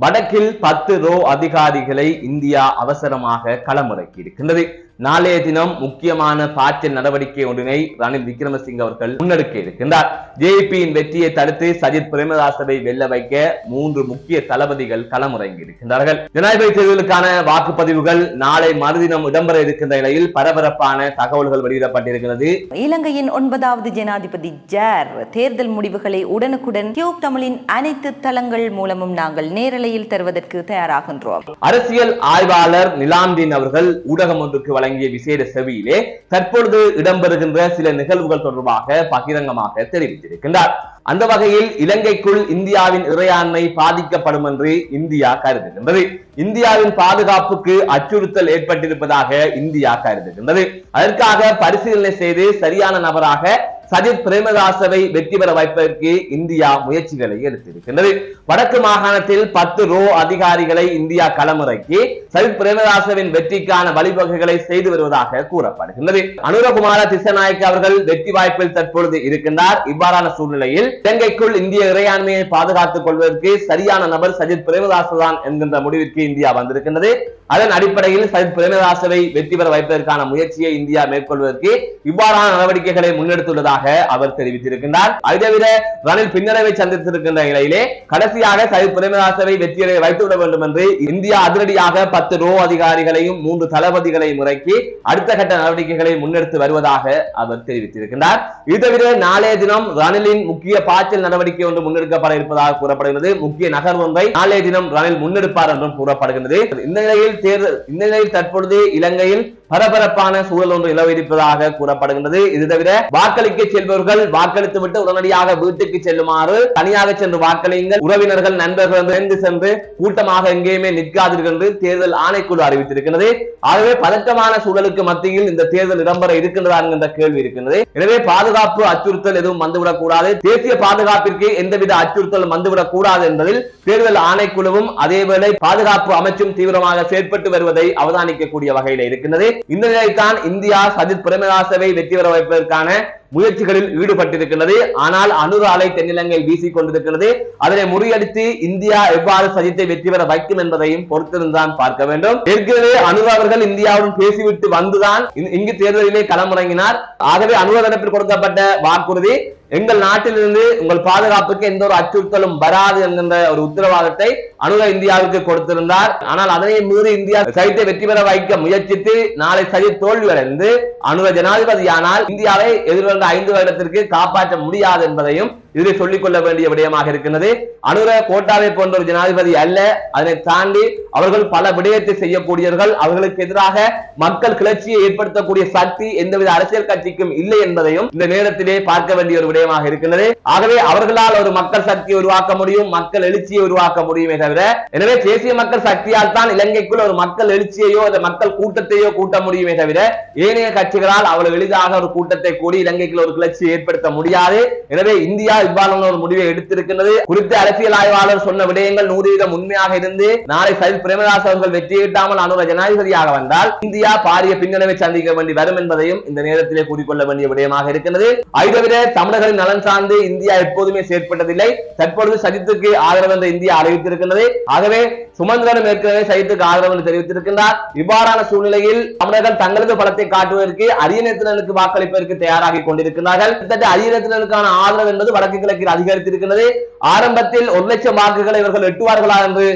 வடக்கில் பத்து ரோ அதிகாரிகளை இந்தியா அவசரமாக களமிறக்கி இருக்கின்றது நாளைய தினம் முக்கியமான பாய்ச்சல் நடவடிக்கை ஒன்றினை ரணில் விக்ரமசிங்க அவர்கள் முன்னெடுக்க இருக்கின்றார். ஜேபியின் வெற்றியை தடுத்து சஜித் பிரேமதாசவை வெல்ல வைக்க மூன்று முக்கிய தளபதிகள் களமிறங்கி இருக்கின்றார்கள். ஜனாதிபதி தேர்தலுக்கான வாக்குப்பதிவுகள் நாளை மறுதினம் இடம்பெற இருக்கின்ற நிலையில் பரபரப்பான தகவல்கள் வெளியிடப்பட்டிருக்கிறது. இலங்கையின் ஒன்பதாவது ஜனாதிபதி ஜேர் தேர்தல் முடிவுகளை உடனுக்குடன் டியூப் தமிழின் அனைத்து தளங்கள் மூலமும் நாங்கள் நேரலையில் தருவதற்கு தயாராகின்றோம். அரசியல் ஆய்வாளர் நிலாம்தீன் அவர்கள் ஊடகம் ஒன்றுக்கு வழங்கிய விசேட செவியிலே தற்பொழுது இடம்பெறுகின்ற சில நிகழ்வுகள் தொடர்பாக பகிரங்கமாக தெரிவித்திருக்கின்றார். அந்த வகையில் இலங்கைக்குள் இந்தியாவின் இறையாண்மை பாதிக்கப்படும் என்று இந்தியா கருதுகின்றது. இந்தியாவின் பாதுகாப்புக்கு அச்சுறுத்தல் ஏற்பட்டிருப்பதாக இந்தியா கருதுகின்றது. அதற்காக பரிசீலனை செய்து சரியான நபராக சஜித் பிரேமதாசவை வெற்றி பெற வைப்பதற்கு இந்தியா முயற்சிகளை எடுத்திருக்கின்றது. வடக்கு மாகாணத்தில் பத்து ரோ அதிகாரிகளை இந்தியா களமிறக்கி சஜித் பிரேமதாசவின் வெற்றிக்கான வழிவகைகளை செய்து வருவதாக கூறப்படுகின்றது. அனுரகுமார திசநாயக் அவர்கள் வெற்றி வாய்ப்பில் தற்பொழுது இருக்கின்றார். இவ்வாறான சூழ்நிலையில் இலங்கைக்குள் இந்திய இறையாண்மையை பாதுகாத்துக் கொள்வதற்கு சரியான நபர் சஜித் பிரேமதாச தான் என்கின்ற முடிவிற்கு இந்தியா வந்திருக்கின்றது. அதன் அடிப்படையில் சஜித் பிரேமதாசவை வெற்றி பெற வைப்பதற்கான முயற்சியை இந்தியா மேற்கொள்வதற்கு இவ்வாறான நடவடிக்கைகளை முன்னெடுத்துள்ளதாக உள்ளதாக அவர் தெரிவித்திருக்கின்றார். அதை தவிர ரணில் பின்னடைவை சந்தித்திருக்கின்ற நிலையிலே கடைசியாக சஜித் பிரேமதாசவை வெற்றியை வைத்துவிட வேண்டும் என்று இந்தியா அதிரடியாக பத்து ரோ அதிகாரிகளையும் மூன்று தளபதிகளையும் இறக்கி அடுத்த கட்ட நடவடிக்கைகளை முன்னெடுத்து வருவதாக அவர் தெரிவித்திருக்கின்றார். இது தவிர நாளைய தினம் ரணிலின் முக்கிய பாய்ச்சல் நடவடிக்கை ஒன்று முன்னெடுக்கப்பட இருப்பதாக கூறப்படுகிறது முக்கிய நகர் ஒன்றை நாளைய தினம் ரணில் முன்னெடுப்பார் என்றும் கூறப்படுகின்றது. இந்த நிலையில் தேர்தல் இந்த நிலையில் தற்பொழுது இலங்கையில் பரபரப்பான சூழல் ஒன்று நிலவிருப்பதாக கூறப்படுகின்றது. இது தவிர வாக்களிக்க செல்பவர்கள் வாக்களித்து விட்டு உடனடியாக வீட்டுக்கு செல்லுமாறு தனியாக சென்று வாக்களியுங்கள். உறவினர்கள் நண்பர்கள் சேர்ந்து சென்று கூட்டமாக எங்கேயுமே நிற்காதீர்கள் என்று தேர்தல் ஆணைக்குழு அறிவித்திருக்கிறது ஆகவே பதட்டமான சூழலுக்கு மத்தியில் இந்த தேர்தல் இடம்பெற இருக்கின்றதா என்கின்ற கேள்வி இருக்கின்றது. எனவே பாதுகாப்பு அச்சுறுத்தல் எதுவும் வந்துவிடக் கூடாது தேசிய பாதுகாப்பிற்கு எந்தவித அச்சுறுத்தலும் வந்துவிடக் கூடாது என்பதில் தேர்தல் ஆணைக்குழுவும் அதேவேளை பாதுகாப்பு அமைச்சும் தீவிரமாக செயற்பட்டு வருவதை அவதானிக்கக்கூடிய வகையில் இருக்கின்றது. இந்த நிலையில்தான் இந்தியா சஜித் பிரேமதாசவை வெற்றி பெற வைப்பதற்கான முயற்சிகளில் ஈடுபட்டிருக்கிறது ஆனால் அணுகு அலை தென்னிலங்கை வீசிக் கொண்டிருக்கிறது. அதனை முறியடித்து இந்தியா எவ்வாறு சஜித்தை வெற்றி பெற வைக்கும் என்பதையும் பொறுத்திருந்தான் பார்க்க வேண்டும். ஏற்கனவே அனுர் அவர்கள் இந்தியாவுடன் பேசிவிட்டு வந்துதான் இங்கு தேர்தலிலே களமிறங்கினார். ஆகவே அனுர் தரப்பில் கொடுக்கப்பட்ட வாக்குறுதி எங்கள் நாட்டிலிருந்து உங்கள் பாதுகாப்புக்கு எந்த ஒரு அச்சுறுத்தலும் வராது என்கின்ற ஒரு உத்தரவாதத்தை அணுக இந்தியாவுக்கு கொடுத்திருந்தார். ஆனால் அதனை மீறி இந்தியா சைத்தை வெற்றி பெற வைக்க முயற்சித்து நாளை சரி தோல்வியடைந்து அணுக ஜனாதிபதியானால் இந்தியாவை எதிர்வருகின்ற ஐந்து வருடத்திற்கு காப்பாற்ற முடியாது என்பதையும் இதில் சொல்லிக் கொள்ள வேண்டிய விடயமாக இருக்கின்றது. அனுர கோட்டாவை போன்ற ஒரு ஜனாதிபதி அல்ல. அதனை தாண்டி அவர்கள் பல விடயத்தை செய்யக்கூடியவர்கள். அவர்களுக்கு எதிராக மக்கள் கிளர்ச்சியை ஏற்படுத்தக்கூடிய சக்தி எந்தவித அரசியல் கட்சிக்கும் இல்லை என்பதையும் இந்த நேரத்திலே பார்க்க வேண்டிய ஒரு விடயமாக இருக்கின்றது. ஆகவே அவர்களால் ஒரு மக்கள் சக்தியை உருவாக்க முடியும். மக்கள் எழுச்சியை உருவாக்க முடியுமே தவிர எனவே தேசிய மக்கள் சக்தியால் தான் இலங்கைக்குள் ஒரு மக்கள் எழுச்சியையோ அல்லது மக்கள் கூட்டத்தையோ கூட்ட முடியுமே தவிர ஏனைய கட்சிகளால் அவ்வளவு எளிதாக ஒரு கூட்டத்தை கூடி இலங்கைக்குள் ஒரு கிளர்ச்சியை ஏற்படுத்த முடியாது. எனவே இந்தியா இவ்வாறான ஒரு முடிவை எடுத்திருக்கிறது குறித்த அரசியல் ஆய்வாளர் சொன்ன விடயங்கள் நூறு வீதம் உண்மையாக இருந்து நாளை சஜித் பிரேமதாஸ் அவர்கள் வெற்றியிட்டாமல் அனுர ஜனாதிபதியாக வந்தால் இந்தியா பாரிய பின்னடைவை சந்திக்க வேண்டி வரும் என்பதையும் இந்த நேரத்திலே கூறிக்கொள்ள வேண்டிய விடயமாக இருக்கிறது அதை தமிழர்களின் நலன் சார்ந்து இந்தியா எப்போதுமே செயற்பட்டதில்லை. தற்பொழுது சஜித்துக்கு ஆதரவு என்ற இந்தியா அறிவித்திருக்கிறது ஆகவே சுமந்திரனும் ஏற்கனவே சஜித்துக்கு ஆதரவு என்று தெரிவித்திருக்கின்றார். இவ்வாறான சூழ்நிலையில் தமிழர்கள் தங்களது பலத்தை காட்டுவதற்கு அரியநேத்தினனுக்கு வாக்களிப்பதற்கு தயாராகி கொண்டிருக்கிறார்கள் கிட்டத்தட்ட அரியநேத்தினனுக்கான ஆதரவு என்பது வடக்கு கிழக்கில் அதிகரித்திருக்கிறது ஆரம்பத்தில் ஒரு லட்சம் வாக்குகளை இவர்கள் எட்டுவார்களா என்று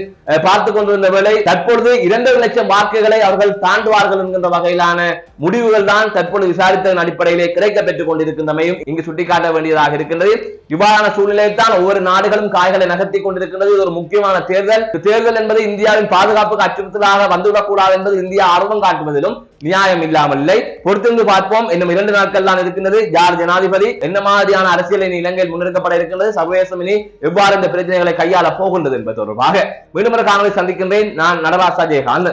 பார்த்துக் கொண்டிருந்த வேளை தற்பொழுது இரண்டரை லட்சம் வாக்குகளை அவர்கள் தாண்டுவார்கள் என்கின்ற வகையிலான முடிவுகள் தான் தற்பொழுது விசாரித்ததன் அடிப்படையிலே கிடைக்க பெற்றுக் கொண்டிருக்கின்றமையும் இங்கு சுட்டிக்காட்ட வேண்டியதாக இருக்கின்றது. இவ்வாறான சூழ்நிலையில் தான் ஒவ்வொரு நாடுகளும் காய்களை நகர்த்தி கொண்டிருக்கின்றது. இது ஒரு முக்கியமான தேர்தல். தேர்தல் என்பது இந்தியாவின் பாதுகாப்புக்கு அச்சுறுத்தலாக வந்துவிடக்கூடாது என்பது இந்தியா ஆர்வம் காட்டுவதிலும் நியாயம் இல்லாமல் இல்லை. பொறுத்திருந்து பார்ப்போம். இன்னும் இரண்டு நாட்கள் தான் இருக்கின்றது. யார் ஜனாதிபதி? என்ன மாதிரியான அரசியல் இனி இலங்கையில் முன்னெடுக்கப்பட இருக்கின்றது? சர்வதேசம் இனி எவ்வாறு இந்த பிரச்சனைகளை கையாள போகின்றது என்பது தொடர்பாக மீண்டும் ஒரு காணொலி சந்திக்கின்றேன். நான் நடராசா ஜெயகாந்த்